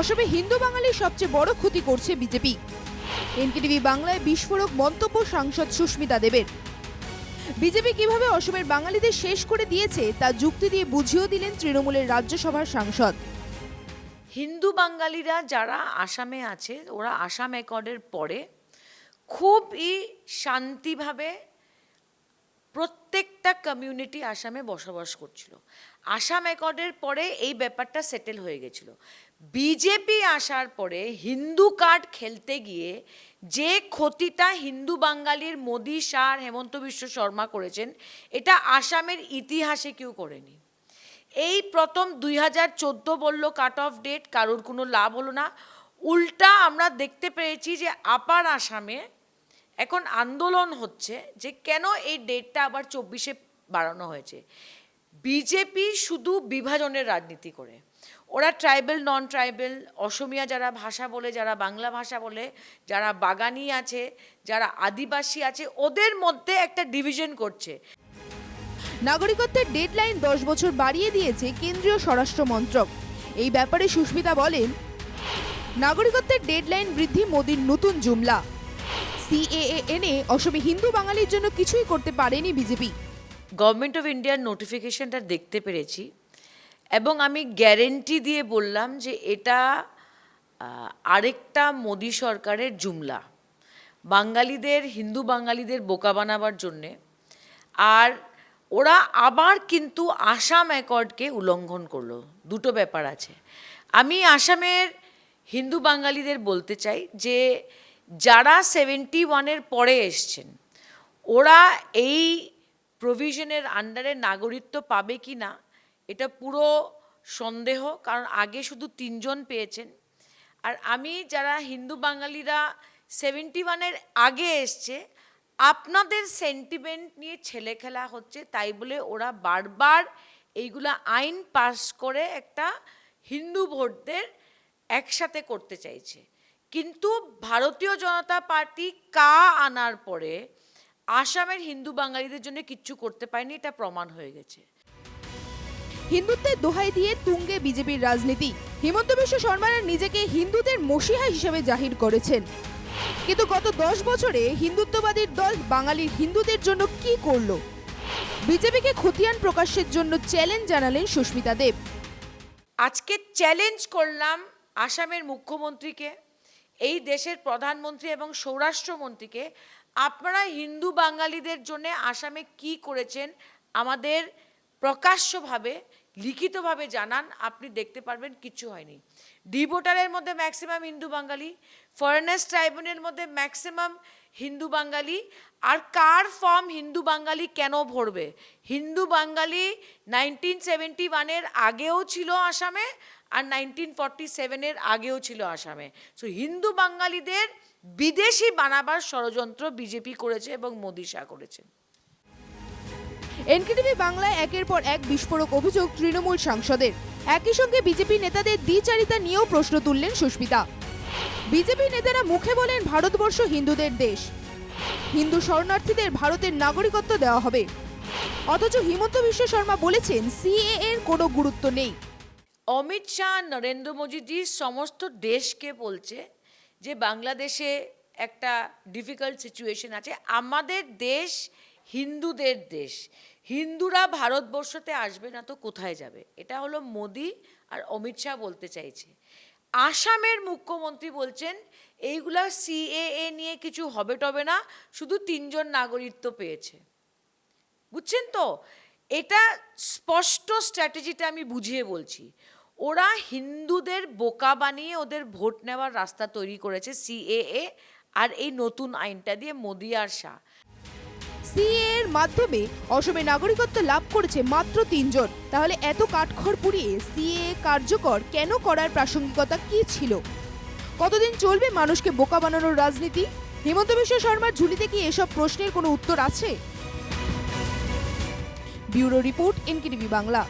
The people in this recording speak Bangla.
অসমে হিন্দু বাঙালির সবচেয়ে বড় ক্ষতি করছে বিজেপি। এনকেটিভি বাংলায় বিস্ফোরক মন্তব্য সাংসদ সুস্মিতা দেবের। বিজেপি কীভাবে অসমের বাঙালিদের শেষ করে দিয়েছে, তা যুক্তি দিয়ে বুঝিয়েও দিলেন তৃণমূলের রাজ্যসভার সাংসদ। হিন্দু বাঙালিরা যারা আসামে আছে, ওরা আসাম অ্যাকর্ডের পরে খুবই শান্তিভাবে প্রত্যেকটা কমিউনিটি আসামে বসবাস করছিল। আসাম অ্যাকর্ডের পরে এই ব্যাপারটা সেটেল হয়ে গেছিল। বিজেপি আসার পরে হিন্দু কার্ড খেলতে গিয়ে যে ক্ষতিটা হিন্দু বাঙালির মোদি আর হেমন্ত বিশ্ব শর্মা করেছেন, এটা আসামের ইতিহাসে কেউ করেনি। এই প্রথম দুই হাজার চোদ্দ বলল কাট অফ ডেট কারোর কোনো লাভ হলো না। উল্টা আমরা দেখতে পেয়েছি যে আপার আসামে এখন আন্দোলন হচ্ছে যে কেন এই ডেটটা আবার চব্বিশে বাড়ানো হয়েছে? বিজেপি শুধু বিভাজনের রাজনীতি করে। ওরা ট্রাইবেল নন ট্রাইবেল অসমিয়া যারা ভাষা বলে, যারা বাংলা ভাষা বলে, যারা বাগানি আছে, যারা আদিবাসী আছে, ওদের মধ্যে একটা ডিভিশন করছে। নাগরিকত্বের ডেডলাইন দশ বছর বাড়িয়ে দিয়েছে কেন্দ্রীয় স্বরাষ্ট্র মন্ত্রক। এই ব্যাপারে সুস্মিতা বলেন, নাগরিকত্বের ডেডলাইন বৃদ্ধি মোদীর নতুন জুমলা। সিএএ এনে অসমে হিন্দু বাঙালির জন্য কিছুই করতে পারেনি বিজেপি। গভর্নমেন্ট অফ ইন্ডিয়ার নোটিফিকেশনটা দেখতে পেরেছি এবং আমি গ্যারেন্টি দিয়ে বললাম যে এটা আরেকটা মোদী সরকারের জুমলা। বাঙালিদের, হিন্দু বাঙালিদের বোকা বানাবার জন্যে। আর ওরা আবার কিন্তু আসাম অ্যাকর্ডকে উল্লঙ্ঘন করল। দুটো ব্যাপার আছে। আমি আসামের হিন্দু বাঙালিদের বলতে চাই যে যারা সেভেন্টি ওয়ানের পরে এসছেন, ওরা এই প্রভিশনের আন্ডারে নাগরিকত্ব পাবে কি না, এটা পুরো সন্দেহ, কারণ আগে শুধু তিনজন পেয়েছেন। আর আমি যারা হিন্দু বাঙালিরা সেভেন্টি ওয়ানের আগে এসছে, আপনাদের সেন্টিমেন্ট নিয়ে ছেলে খেলা হচ্ছে, তাই বলে ওরা বারবার এইগুলা আইন পাস করে একটা হিন্দু ভোটদের একসাথে করতে চাইছে। কিন্তু ভারতীয় জনতা পার্টি কা আনার পরে আসামের হিন্দু বাঙালিদের জন্য কিচ্ছু করতে পারেনি এটা প্রমাণ হয়ে গেছে। হিন্দুত্বের দোহাই দিয়ে তুঙ্গে বিজেপির রাজনীতি। হিমন্ত বিশ্ব শর্মারা নিজেকে হিন্দুদের মসিহা হিসেবে জাহির করেছেন। কিন্তু গত দশ বছরে হিন্দুত্ববাদীর দল বাঙালির হিন্দুদের জন্য কি করল? বিজেপিকে খতিয়ান প্রকাশের জন্য চ্যালেঞ্জ জানালেন সুস্মিতা দেব। আজকে চ্যালেঞ্জ করলাম আসামের মুখ্যমন্ত্রীকে। এই দেশের প্রধানমন্ত্রী এবং স্বরাষ্ট্রমন্ত্রীকে আপনারা হিন্দু বাঙালিদের জন্য আসামে কি করেছেন আমাদের প্রকাশ্যভাবে, লিখিতভাবে জানান, আপনি দেখতে পারবেন কিছু হয়নি। ডিভোটারের মধ্যে ম্যাক্সিমাম হিন্দু বাঙালি ফরেনার্স ট্রাইব্যুনের মধ্যে ম্যাক্সিমাম হিন্দু বাঙালি? আর কার ফর্ম হিন্দু বাঙালি কেন ভরবে? হিন্দু বাঙালি নাইনটিন সেভেন্টি ওয়ানের আগেও ছিল আসামে আর নাইনটিন ফর্টি সেভেনের আগেও ছিল আসামে। সো হিন্দু বাঙালিদের বিদেশি বানাবার ষড়যন্ত্র বিজেপি করেছে এবং মোদি শাহ করেছেন এনকেটিভি বাংলায় একের পর এক বিস্ফোরক অভিযোগ তৃণমূল সাংসদের। একই সঙ্গে বিজেপি নেতাদের দ্বিচারিতা নিয়েও প্রশ্ন তুললেন সুস্মিতা। বিজেপি নেতারা মুখে বলেন ভারতবর্ষ হিন্দুদের দেশ। হিন্দু শরণার্থীদের ভারতের নাগরিকত্ব দেওয়া হবে। অথচ হিমন্ত বিশ্ব শর্মা বলেছেন সিএ এর কোনো গুরুত্ব নেই। অমিত শাহ, নরেন্দ্র মোদীজি সমস্ত দেশকে বলছে যে, বাংলাদেশে একটা ডিফিকাল্ট সিচুয়েশন আছে। আমাদের দেশ হিন্দুদের দেশ। হিন্দুরা ভারতবর্ষতে আসবে না তো কোথায় যাবে? এটা হলো মোদি আর অমিত শাহ বলতে চাইছে। আসামের মুখ্যমন্ত্রী বলছেন, এইগুলা সিএএ নিয়ে কিছু হবে টবে না, শুধু তিনজন নাগরিকত্ব পেয়েছে। বুঝছেন তো? এটা স্পষ্ট স্ট্র্যাটেজিটা আমি বুঝিয়ে বলছি। ওরা হিন্দুদের বোকা বানিয়ে ওদের ভোট নেওয়ার রাস্তা তৈরি করেছে সিএএ আর এই নতুন আইনটা দিয়ে মোদি আর শাহ। সিএ এর মাধ্যমে অসমে নাগরিকত্ব লাভ করেছে মাত্র তিনজন। তাহলে এত কাঠখড় পুড়িয়ে সিএ কার্যকর কেন করার প্রাসঙ্গিকতা কি ছিল? কতদিন চলবে মানুষকে বোকা বানানোর রাজনীতি? হিমন্ত বিশ্ব শর্মার ঝুলিতে কি এসব প্রশ্নের কোনো উত্তর আছে? Bureau report NKTV Bangla.